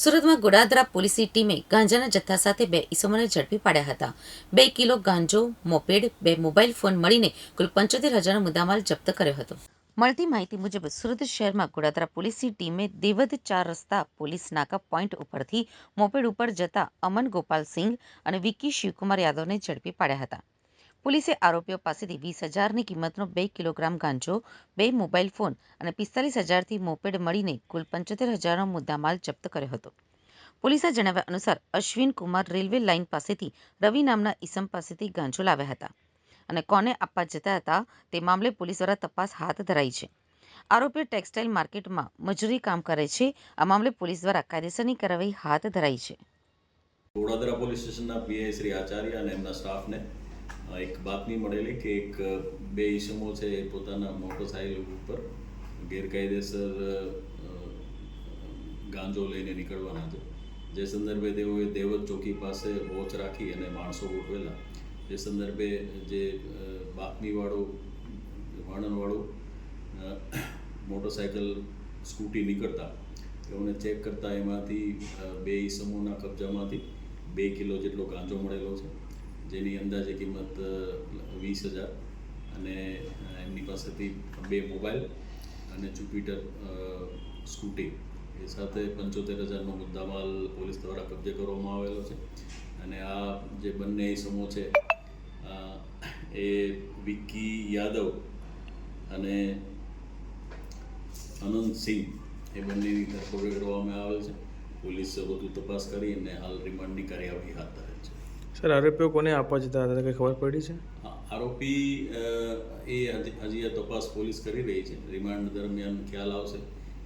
સુરતમાં ગોડાદરા પોલીસની ટીમે ગાંજાના જથ્થા સાથે બે ઇસમોને ઝડપી પાડ્યા હતા. બે કિલો ગાંજો, મોપેડ, બે મોબાઈલ ફોન મળીને કુલ પંચોતેર હજારનો મુદ્દામાલ જપ્ત કર્યો હતો. મળતી માહિતી મુજબ, સુરત શહેરમાં ગોડાદરા પોલીસની ટીમે દેવદ ચાર રસ્તા પોલીસ નાકા પોઈન્ટ ઉપરથી મોપેડ ઉપર જતા અમન ગોપાલસિંહ અને વિકી શિવકુમાર યાદવને ઝડપી પાડ્યા હતા. પોલીસે આરોપીઓ પાસેથી વીસ હજારની કિંમતનો બે કિલોગ્રામ ગાંજો, બે મોબાઈલ ફોન અને પિસ્તાલીસ હજારથી મોપેડ મળીને કુલ પંચોતેર હજારનો મુદ્દામાલ જપ્ત કર્યો હતો. પોલીસના જણાવ્યા અનુસાર અશ્વિન કુમાર રેલવે લાઇન પાસેથી રવિ નામના ઈસમ પાસેથી ગાંજો લાવ્યા હતા અને કોને આપવા જતા હતા તે મામલે પોલીસ દ્વારા તપાસ હાથ ધરાઈ છે. આરોપીઓ ટેક્સટાઇલ માર્કેટમાં મજૂરી કામ કરે છે. આ મામલે પોલીસ દ્વારા કાયદેસરની કાર્યવાહી હાથ ધરાઈ છે. વડોદરા પોલીસ સ્ટેશનના પીઆઈ શ્રી આચાર્ય અને એમના સ્ટાફને એક બાતમી મળેલી કે એક બે ઈસમો છે એ પોતાના મોટરસાયકલ ઉપર ગેરકાયદેસર ગાંજો લઈને નીકળવાના છે. જે સંદર્ભે તેઓએ દેવત ચોકી પાસે વોચ રાખી અને માણસો ગોઠવેલા. જે સંદર્ભે જે બાતમીવાળું વર્ણનવાળું અ, મોટરસાયકલ સ્કૂટી નીકળતા. તેઓને ચેક કરતા એમાંથી બે ઈસમોના કબજામાંથી બે કિલો જેટલો ગાંજો મળેલો છે. જેની અંદાજે કિંમત વીસ હજાર. અને એમની પાસેથી બે મોબાઈલ અને જુપિટર સ્કૂટી. એ સાથે પંચોતેર હજારનો મુદ્દામાલ પોલીસ દ્વારા કબજે કરવામાં આવેલો છે. અને આ જે બંને ઈસમો છે એ વિક્કી યાદવ અને અનંત સિંહ, એ બંનેની ધરપકડ કરવામાં આવેલ છે. પોલીસ વધુ તપાસ કરી અને હાલ રિમાન્ડની કાર્યવાહી હાથ ધરે છે. સર આરોપીઓ કોને આપવા જતા હતા? કંઈ ખબર પડી છે? આરોપી એ હજી આ તપાસ પોલીસ કરી રહી છે. રિમાન્ડ દરમિયાન ખ્યાલ આવશે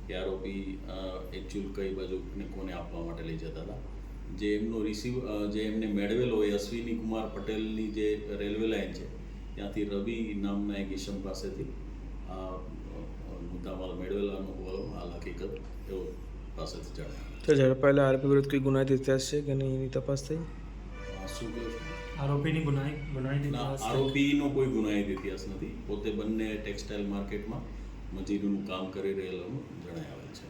કે આરોપી એકચ્યુઅલ કઈ બાજુ ને કોને આપવા માટે લઈ જતા હતા. જે એમનો રિસીવ જે એમને મેળવેલો એ અશ્વિની કુમાર પટેલની જે રેલવે લાઇન છે ત્યાંથી રવિ નામના એક ઈશમ પાસેથી મુદ્દામાલ મેળવેલાનો હોવાનો હાલ હકીકત એવો પાસેથી જણાવ્યું ઝડપાયેલા આરોપી વિરુદ્ધ કોઈ ગુનાહિત ઇતિહાસ છે કે નહીં એની તપાસ થઈ? શું કહો આરોપીની ગુનાહિત ગુનાહિત ઇતિહાસ આરોપીનો કોઈ ગુનાહિત ઇતિહાસ નથી. પોતે બંને ટેક્સટાઇલ માર્કેટમાં મજૂરીનું કામ કરી રહેલાનું જણાય આવેલ છે.